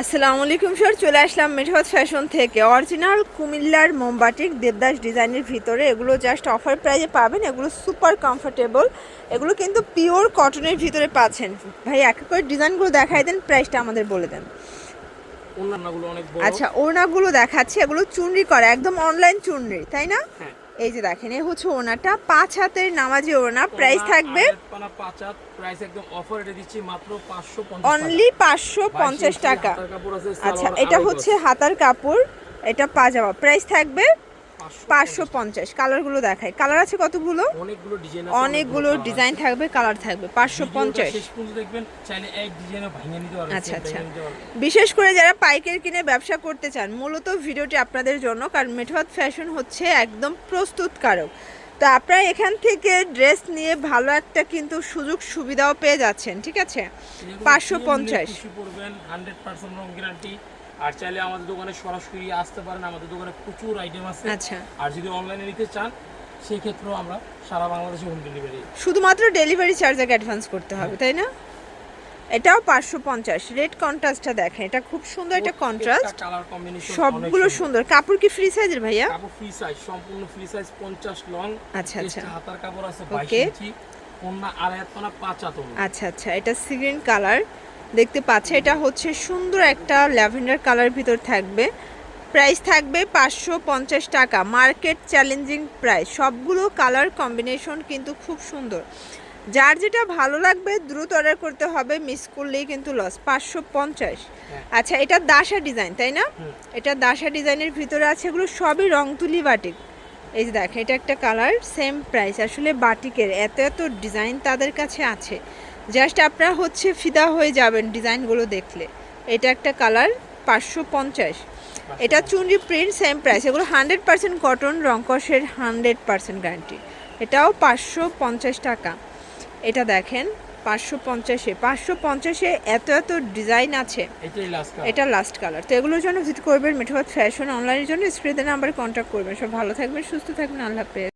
আসসালামু আলাইকুম স্যার। চলে আসলাম মেঠোয়াত ফ্যাশন থেকে। অরিজিনাল কুমিল্লার মোমবাটিক দেবদাস ডিজাইনের ভিতরে। এগুলো জাস্ট অফার প্রাইজে পাবেন। এগুলো সুপার কমফোর্টেবল এগুলো কিন্তু পিওর কটনের ভিতরে পাচ্ছেন। ভাই এক এক করে ডিজাইনগুলো দেখাই দেন প্রাইসটা আমাদের বলে দেন। আচ্ছা ওড়নাগুলো দেখাচ্ছি। এগুলো চুনরি করা একদম অনলাইন চুনরি তাই না? হ্যাঁ। এই যে দেখেন এই হচ্ছে ওনাটা পাঁচ হাতের নামাজি ওনা প্রাইস থাকবে পানা পাঁচাত প্রাইস একদম অফার রেটে দিচ্ছি মাত্র 550 অনলি পাঁচশো পঞ্চাশ টাকা। আচ্ছা এটা হচ্ছে হাতার কাপড় এটা পাজামা। প্রাইস থাকবে পাঁচশো পঞ্চাশ। কালারগুলো দেখায় কালার আছে কতগুলো? অনেকগুলো ডিজাইন অনেকগুলো ডিজাইন থাকবে কালার থাকবে পাঁচশো পঞ্চাশ। শেষ পর্যন্ত দেখবেন চাইলে এক ডিজাইনও ভাঙিয়ে নিতে পারবেন আচ্ছা, আচ্ছা। বিশেষ করে যারা পাইকারি কিনে ব্যবসা করতে চান মূলত ভিডিওটি আপনাদের জন্য কারণ মেঠোয়াত ফ্যাশন হচ্ছে একদম প্রস্তুতকারক। তো আপনারা এখান থেকে ড্রেস নিয়ে ভালো একটা কিন্তু সুযোগ সুবিধাও পেয়ে যাচ্ছেন ঠিক আছে? পাঁচশো পঞ্চাশ। খুশি পড়বেন 100% রং গ্যারান্টি আর চাইলে আমাদের দোকানে সরাসরি আসতে পারেন আমাদের দোকানে প্রচুর আইটেম আছে। আচ্ছা। আর যদি অনলাইনে নিতে চান সেই ক্ষেত্রেও আমরা সারা বাংলাদেশে হোম ডেলিভারি শুধুমাত্র ডেলিভারি চার্জ আগে অ্যাডভান্স করতে হবে তাই না? এটাও পাঁচশো পঞ্চাশ। রেড কন্ট্রাস্টটা দেখেন এটা খুব সুন্দর একটা কন্ট্রাস্ট সবগুলো সুন্দর। কাপড় কি ফ্রি সাইজের ভাইয়া? কাপড় ফ্রি সাইজ সম্পূর্ণ ফ্রি সাইজ 50 লং আচ্ছা, আচ্ছা। হাতার কাপড় আছে Okay. 22 ইঞ্চি। ওন্না আড়াই পাঁচ আচ্ছা আচ্ছা। এটা সিগ্রিন কালার দেখতে পাচ্ছে এটা হচ্ছে সুন্দর একটা ল্যাভেন্ডার কালার ভিতর থাকবে। প্রাইস থাকবে পাঁচশো পঞ্চাশ টাকা মার্কেট চ্যালেঞ্জিং প্রাইস। সবগুলো কালার কম্বিনেশন কিন্তু খুব সুন্দর। যার যেটা ভালো লাগবে দ্রুত অর্ডার করতে হবে মিস করলেই কিন্তু লস পাঁচশো পঞ্চাশ। হ্যাঁ। আচ্ছা এটা দাসা ডিজাইন তাই না? এটা দাসা ডিজাইনের ভিতরে আছে এগুলো সবই রং তুলি বাটিক। এই যে দেখেন, এটা একটা কালার সেম প্রাইস আসলে বাটিকের এত এত ডিজাইন তাদের কাছে আছে। জাস্ট আপনারা হচ্ছে ফিদা হয়ে যাবেন ডিজাইনগুলো দেখলে। এটা একটা কালার, পাঁচশো পঞ্চাশ। এটা চুনরি প্রিন্ট সেম প্রাইস এগুলো হান্ড্রেড পার্সেন্ট কটন রংকসের হান্ড্রেড পার্সেন্ট গ্যারান্টি এটাও পাঁচশো পঞ্চাশ টাকা। এটা দেখেন পাঁচশো পঞ্চাশে। পাঁচশো পঞ্চাশে এত এত ডিজাইন আছে। এটা লাস্ট কালার তো এগুলোর জন্য ভিজিট করবেন মেঠোবাদ ফ্যাশন অনলাইনের জন্য স্ক্রিনে নাম্বারে কন্ট্যাক্ট করবেন। সব ভালো থাকবেন সুস্থ থাকবেন আল্লাহ হাফেজ।